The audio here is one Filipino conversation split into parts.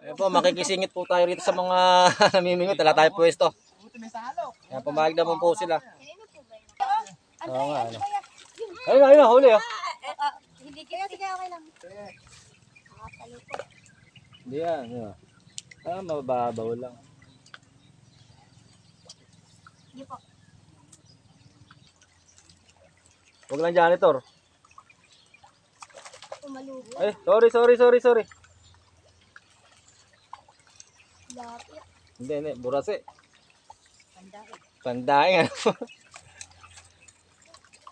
Ayan po, makikisingit po tayo rito sa mga namimingot. Wala tayo pwesto. Ayan, pumayag naman po sila. Oo nga, ano. Ayun, ayun, huli oh. Hindi kaya, sige, okay lang. Hindi yan, yun. Ah, mababaw lang. Hindi po. Huwag lang janitor. Ay, sorry, sorry, sorry, sorry. Hindi, hindi, burase. Pandaing ano.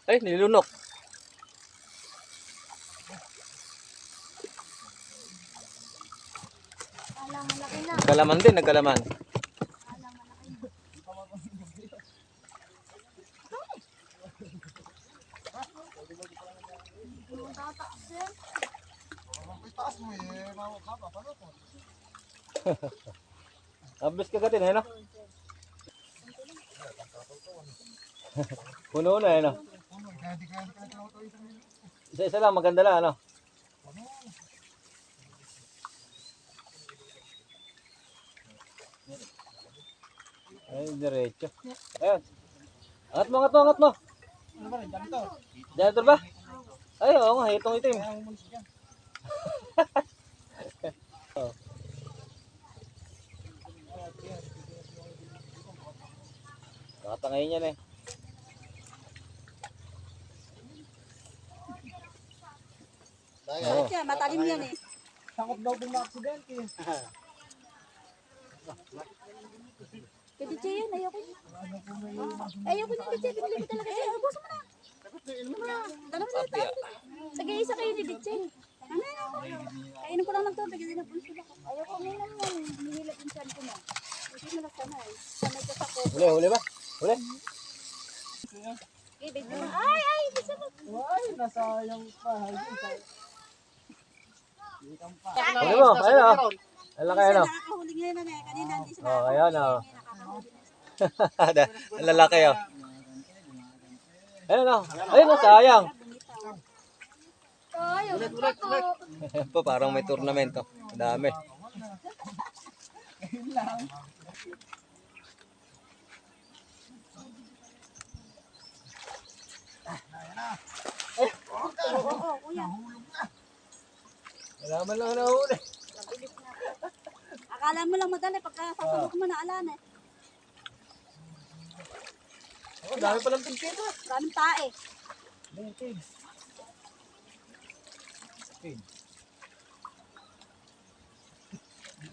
Ay, nilunok. Nagkalaman din, nagkalaman. Alang malaki na. Yung tataksin. Abis kagatin, eh, no? Puno na, eh, no? Isa-isa lang, maganda lang, ano? Ay, diretso. Ayun. Angat mo, angat mo, angat mo. Janitor ba? Ay, oo nga, itong itim. Nakatangayin yan eh. Oo. Yan, matalim yan eh. Takot daw kung ma-aksidente. Pwede siya yan, ayoko yun. Ayoko yun, Ditche. Bibili ko talaga siya. Ubuso mo na. Dalawa na tayo. Sige, isa kayo ni Ditche. Ano yan? Kainin ko lang ng tubig. Hindi na punso ako. Ayoko mo naman. Nihilap yung tiyan ko na. Hindi mo na sanay. Sanay ka sa ko. Huli, huli ba? Eh, mo. Ay, ay, bisa mo. Ay, nasayang pa. Huli mo, ayun o. Ang laki ano. nakakahuli ngayon na eh. Kanina hindi siya Oh, ayan o. nakakahuli. Ang lalaki o. Ayun o. Ayun o, sayang. Ay, ulit ulit ulit. Po, parang may tournament o. Ang dami. Oo, kuya. Wala man lang nahuli. Akala mo lang madali pagka sasabog mo na alan eh. Oh, dami palang pinsito. Maraming tae.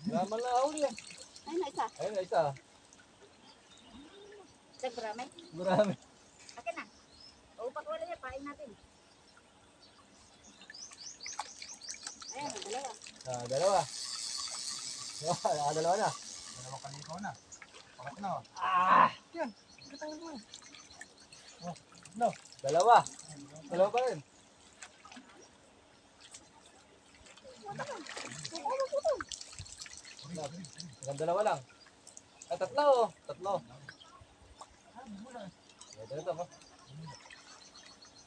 Wala man lang nahuli eh. Ayun na isa. Ayun, isa. Check marami. Marami. Akin na. Upat wala niya, pain natin. Ayan, ang dalawa. Ah, dalawa. Ah, dalawa na. Dalawang kalikaw na. Pakot na. Ah! Yan. Katangin mo. Dalawa. Dalawa pa rin. Hanggang dalawa lang. Ay, tatlo. oh. Tatlo. Ito, ito. oh.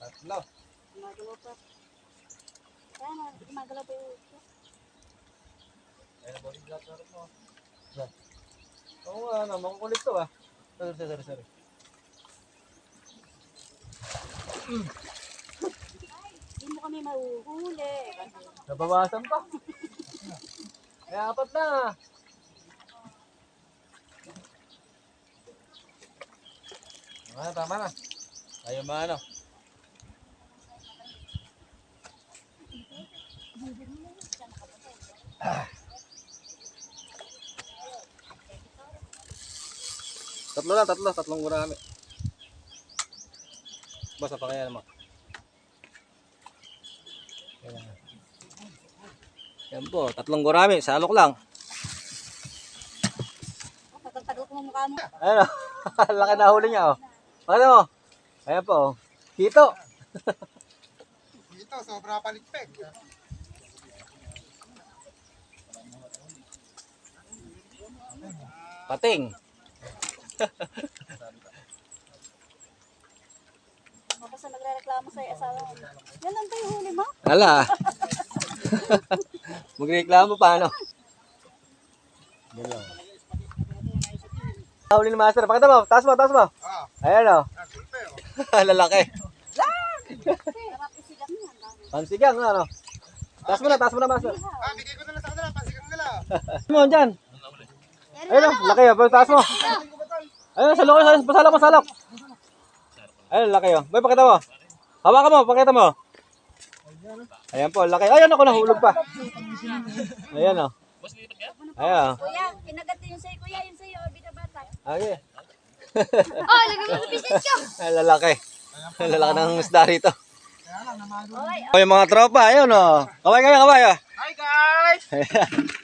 Tatlo. Ayan, gumagalaw pa yung uso. Ayun ang body block na rin mo. Yan. Oo nga, ano, makukulit to ah. Sorry, sorry, sorry, sorry. Hindi mo kami mahuhuli. Nabawasan pa. May apat na. Ah, tama na. Ayaw maano. Tatlo lang, tatlo. Tatlong gurami. Basta pa kaya naman. Yan. Po, tatlong gurami. Salok lang. Oh. Ayun o. Laki na huli niya o. Pakita mo. Ayan po. oh. Kito. Dito, sobra palikpik. Pating. Baka sa nagre-reklamo sa asawa mo. Yan lang tayo huli mo? Ala. Magreklamo pa ano. Yan lang. Huli ni Master. Pakita mo. Taas mo, taas mo. Ah, Ayan o. ah, gulpe oh. Lalaki. Pansigang na ano. Taas mo na, taas mo na Master. Ah, bigay ko na lang sa kanila, pasigang nila. Taas mo dyan. Ayun o, laki o. Taas mo. Ayun, salok, salok, pasalok, pasalok. Ayun, laki o. Boy, pakita mo. Hawakan mo, pakita mo. Ayan po, laki. Ayun ako, nahulog pa. Ayan o. Ayan o. Kuya, kinagat yung sa'yo. Kuya, yung sa'yo. Binabata. Okay. Oh, lagay mo sa pisit ko. Ay, lalaki. Lalaki ng isda rito. Oy, O, yung mga tropa, ayun o. Kaway kayo, kaway o. Hi guys!